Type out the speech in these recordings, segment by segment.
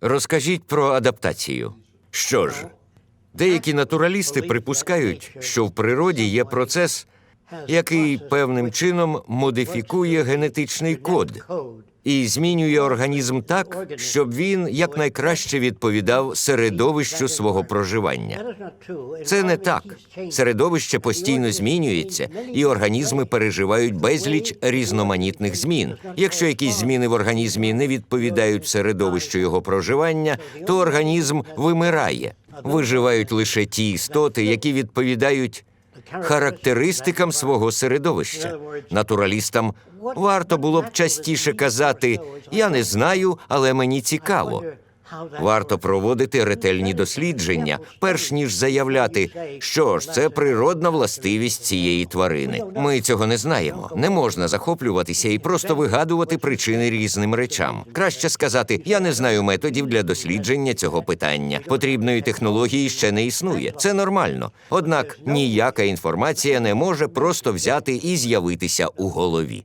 Розкажіть про адаптацію. Що ж, деякі натуралісти припускають, що в природі є процес, який певним чином модифікує генетичний код і змінює організм так, щоб він якнайкраще відповідав середовищу свого проживання. Це не так. Середовище постійно змінюється, і організми переживають безліч різноманітних змін. Якщо якісь зміни в організмі не відповідають середовищу його проживання, то організм вимирає. Виживають лише ті істоти, які відповідають характеристикам свого середовища. Натуралістам варто було б частіше казати Я не знаю, але мені цікаво. Варто проводити ретельні дослідження, перш ніж заявляти, що ж це природна властивість цієї тварини. Ми цього не знаємо. Не можна захоплюватися і просто вигадувати причини різним речам. Краще сказати, я не знаю методів для дослідження цього питання. Потрібної технології ще не існує. Це нормально. Однак ніяка інформація не може просто взяти і з'явитися у голові.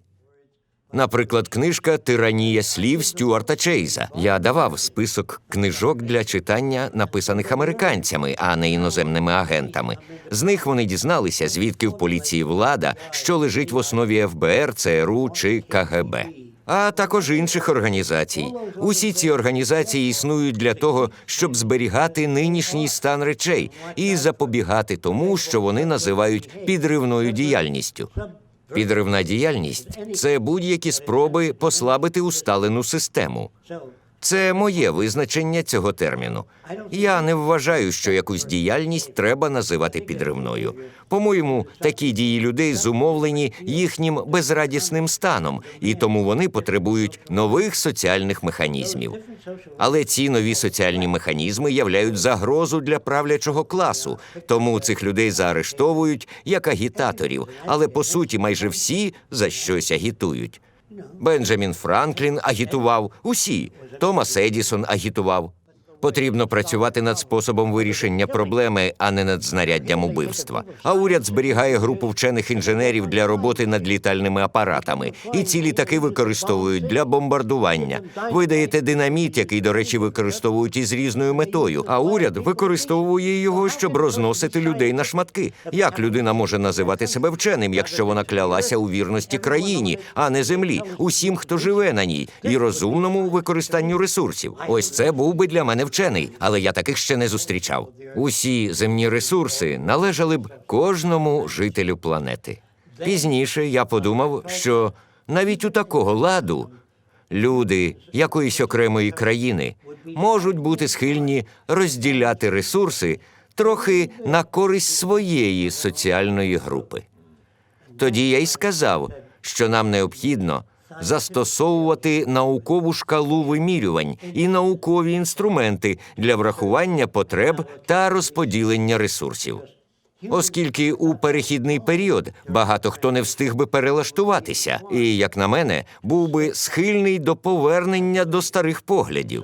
Наприклад, книжка Тиранія слів Стюарта Чейза. Я давав список книжок для читання, написаних американцями, а не іноземними агентами. З них вони дізналися, звідки в поліції влада, що лежить в основі ФБР, ЦРУ чи КГБ. А також інших організацій. Усі ці організації існують для того, щоб зберігати нинішній стан речей і запобігати тому, що вони називають підривною діяльністю. Підривна діяльність це будь-які спроби послабити усталену систему. Це моє визначення цього терміну. Я не вважаю, що якусь діяльність треба називати підривною. По-моєму, такі дії людей зумовлені їхнім безрадісним станом, і тому вони потребують нових соціальних механізмів. Але ці нові соціальні механізми являють загрозу для правлячого класу, тому цих людей заарештовують як агітаторів, але по суті майже всі за щось агітують. Бенджамін Франклін агітував усі. Томас Едісон агітував. Потрібно працювати над способом вирішення проблеми, а не над знаряддям убивства. А уряд зберігає групу вчених інженерів для роботи над літальними апаратами, і ці літаки використовують для бомбардування. Ви даєте динаміт, який, до речі, використовують із різною метою. А уряд використовує його, щоб розносити людей на шматки. Як людина може називати себе вченим, якщо вона клялася у вірності країні, а не землі, усім, хто живе на ній, і розумному використанню ресурсів? Ось це був би для мене вчений, але я таких ще не зустрічав. Усі земні ресурси належали б кожному жителю планети. Пізніше я подумав, що навіть у такого ладу люди якоїсь окремої країни можуть бути схильні розділяти ресурси трохи на користь своєї соціальної групи. Тоді я й сказав, що нам необхідно застосовувати наукову шкалу вимірювань і наукові інструменти для врахування потреб та розподілення ресурсів. Оскільки у перехідний період багато хто не встиг би перелаштуватися, і, як на мене, був би схильний до повернення до старих поглядів.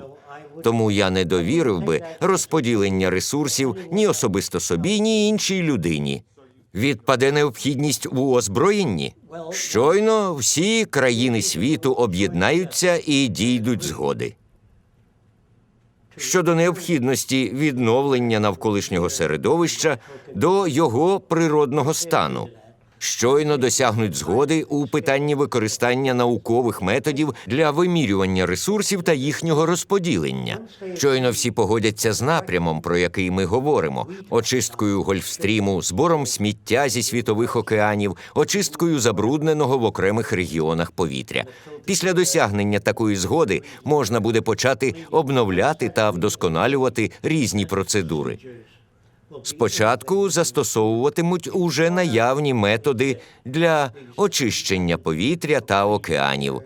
Тому я не довірив би розподілення ресурсів ні особисто собі, ні іншій людині. Відпаде необхідність у озброєнні. Щойно всі країни світу об'єднаються і дійдуть згоди. Щодо необхідності відновлення навколишнього середовища до його природного стану. Щойно досягнуть згоди у питанні використання наукових методів для вимірювання ресурсів та їхнього розподілення. Щойно всі погодяться з напрямом, про який ми говоримо: очисткою гольфстріму, збором сміття зі світових океанів, очисткою забрудненого в окремих регіонах повітря. Після досягнення такої згоди можна буде почати обновляти та вдосконалювати різні процедури. Спочатку застосовуватимуть уже наявні методи для очищення повітря та океанів.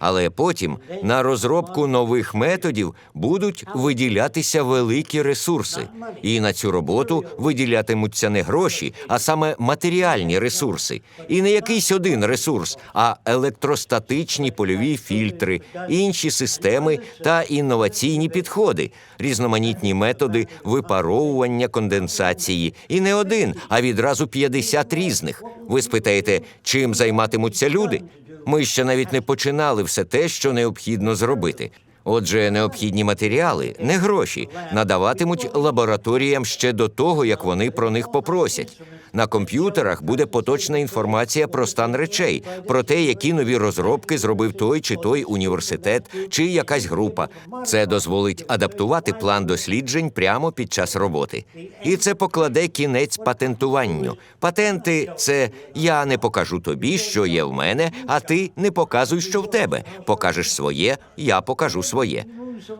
Але потім на розробку нових методів будуть виділятися великі ресурси, і на цю роботу виділятимуться не гроші, а саме матеріальні ресурси, і не якийсь один ресурс, а електростатичні польові фільтри, інші системи та інноваційні підходи, різноманітні методи випаровування конденсації, і не один, а відразу 50 різних. Ви спитаєте, чим займатимуться люди? Ми ще навіть не починали все те, що необхідно зробити. Отже, необхідні матеріали, не гроші, надаватимуть лабораторіям ще до того, як вони про них попросять. На комп'ютерах буде поточна інформація про стан речей, про те, які нові розробки зробив той чи той університет чи якась група. Це дозволить адаптувати план досліджень прямо під час роботи. І це покладе кінець патентуванню. Патенти це я не покажу тобі, що є в мене, а ти не показуй, що в тебе. Покажеш своє, я покажу своє.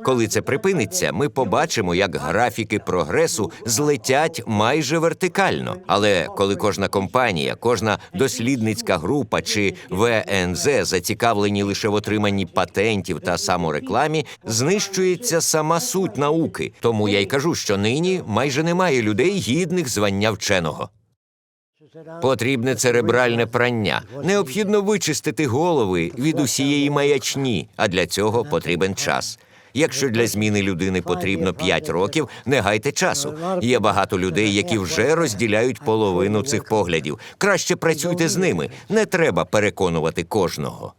Коли це припиниться, ми побачимо, як графіки прогресу злетять майже вертикально. Але коли кожна компанія, кожна дослідницька група чи ВНЗ зацікавлені лише в отриманні патентів та саморекламі, знищується сама суть науки. Тому я й кажу, що нині майже немає людей гідних звання вченого. Потрібне церебральне прання. Необхідно вичистити голови від усієї маячні, а для цього потрібен час. Якщо для зміни людини потрібно 5 років, не гайте часу. Є багато людей, які вже розділяють половину цих поглядів. Краще працюйте з ними. Не треба переконувати кожного.